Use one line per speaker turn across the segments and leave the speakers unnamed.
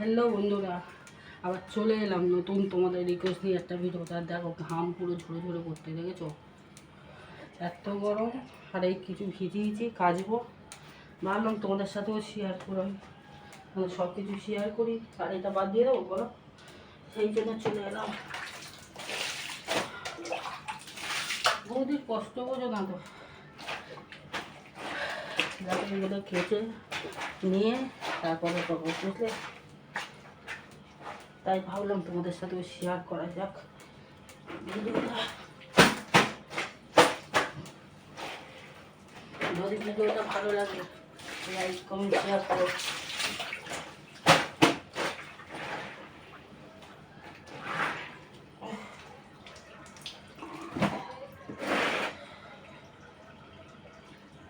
Hello বন্ধুরা, আবার চলে এলাম নতুন তোমাদের রিকোয়েস্ট নিয়ে একটা ভিডিও তার দেখো, ঘাম পুরো ঝরে ঝরে পড়তে, দেখেছ? এত গরম, আর এই কিছু ভিজিয়েছি, কাচবো। ভাবলাম তোমাদের সাথেও শেয়ার করি সব কিছু শেয়ার করি, আর এটা বাদ দিয়ে দেবো, বলো? সেই জন্য চলে এলাম। বৌদির কষ্ট বোঝো না তো। এগুলো কেটে নিয়ে তারপরে করব বুঝলে তাই ভাবলাম তোমাদের সাথেও শেয়ার করা যাক। ভিডিওটা। যদি ভিডিওটা ভালো লাগে লাইক কমেন্ট শেয়ার করো।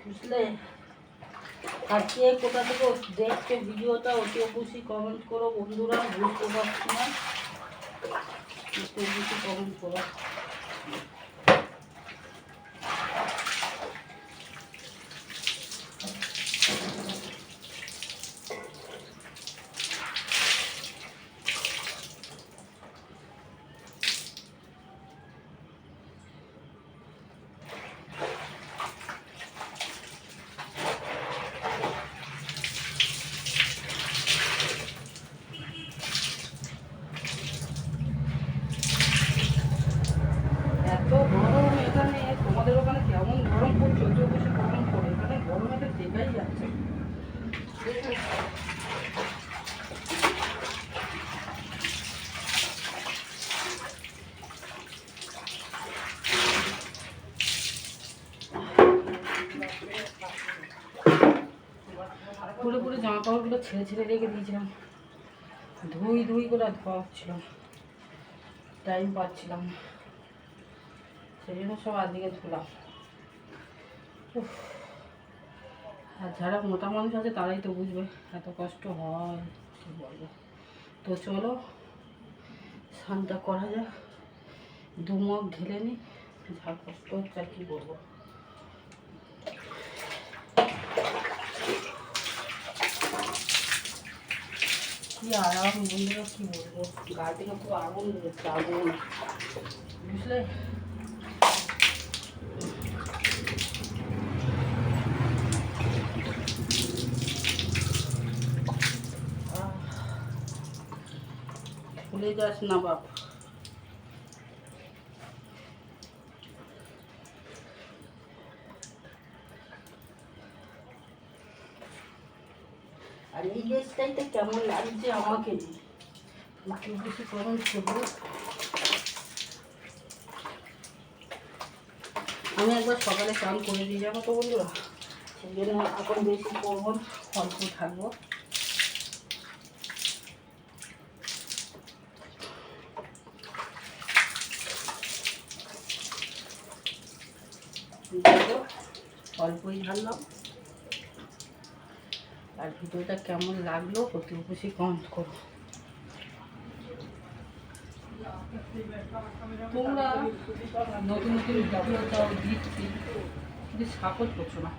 বুঝলে? আর কে কোথা থেকে দেখছে ভিডিওটা, অতি খুশি কমেন্ট করো। বন্ধুরা, বুঝতে পারছি না? কমেন্ট করো এত গরম এখানে তোমাদের ওখানে কেমন গরম পড়ছে অতি অবশ্যই গরম পড়ে এখানে গরম এটা দেখাই যাচ্ছে পুরো পুরো জামা কাপড়গুলো ছেড়ে ছেড়ে রেখে দিয়েছিলাম। ধুই ধুই করে ধোয়া হচ্ছিল। টাইম পাচ্ছিলাম সেই জন্য সব আজকে ধুলাম। উফ। আর যারা মোটা মানুষ আছে তারাই তো বুঝবে, এত কষ্ট হয়, কী বলব। তো চলো, স্নানটা করা যাক, দু মগ ঢেলে নি, যা কষ্ট হচ্ছে আর কী করব কি আরাম বন্ধুরা, কি বলব। গা থেকে পুরো আগুন আগুন। বুঝলে? ভুলে যাস না বাপ আর এই কেমন লাগছে আমাকে একটু বেশি কমেন্ট করব আমি একবার সকালে চান করে দিয়ে যাব তো বন্ধুরা। সেই জন্য এখন বেশি করব অল্প থাকব। অল্পই ঢাললাম আর ভিডিওটা কেমন লাগল অতি অবশ্যই কমেন্ট করো। তোমরা নতুন নতুন ভিডিও দিচ্ছি কিন্তু সাপোর্ট করছ না।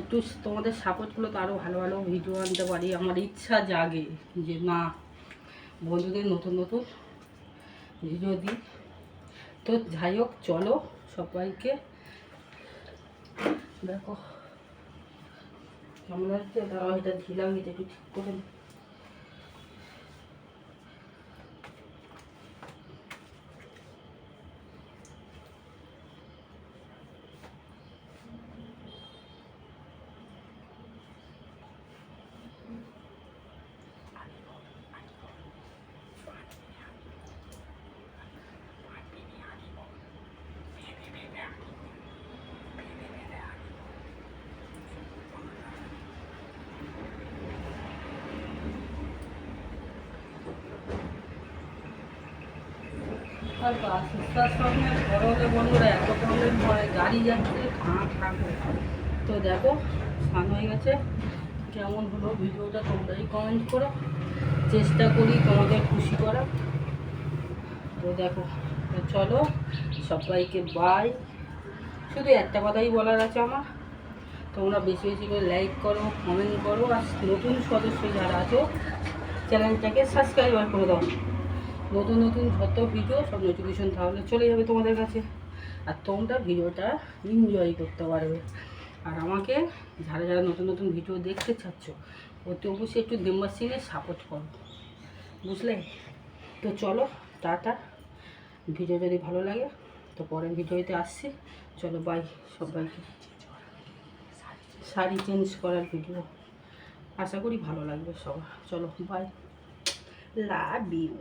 একটু তোমাদের সাপোর্টগুলো তো আরও ভালো ভালো ভিডিও আনতে পারি। আমার ইচ্ছা জাগে যে না, বন্ধুদের নতুন নতুন ভিডিও দিই। তো যাই হোক চলো সবাইকে। দেখো আমরা দাঁড়াও এটা ঢিলা এটা একটু ঠিক করে বন্ধুরা এত গাড়ি যাচ্ছে তো দেখো, স্নান হয়ে গেছে। কেমন হলো ভিডিওটা তোমরাই কমেন্ট করো। চেষ্টা করি তোমাদের খুশি করা তো দেখো, তো চলো, সবাইকে বাই শুধু একটা কথাই বলার আছে আমার। তোমরা বেশি বেশি করে লাইক করো কমেন্ট করো। আর নতুন সদস্য যারা আছো চ্যানেলটাকে সাবস্ক্রাইবার করে দাও। নতুন নতুন যত ভিডিও সব নোটিফিকেশন তাহলে চলে যাবে তোমাদের কাছে। আর তোমরা ভিডিওটা এনজয় করতে পারবে। আর আমাকে যারা যারা নতুন নতুন ভিডিও দেখতে চাচ্ছ, অতি অবশ্যই একটু দেম্বার সিংয়ে সাপোর্ট করো। বুঝলে? তো চলো, টাটা। ভিডিও যদি ভালো লাগে, তো পরের ভিডিওতে আসছি। চলো বাই সবাইকে। শাড়ি চেঞ্জ করার ভিডিও আশা করি ভালো লাগবে সবার। চলো বাই লাভ ইউ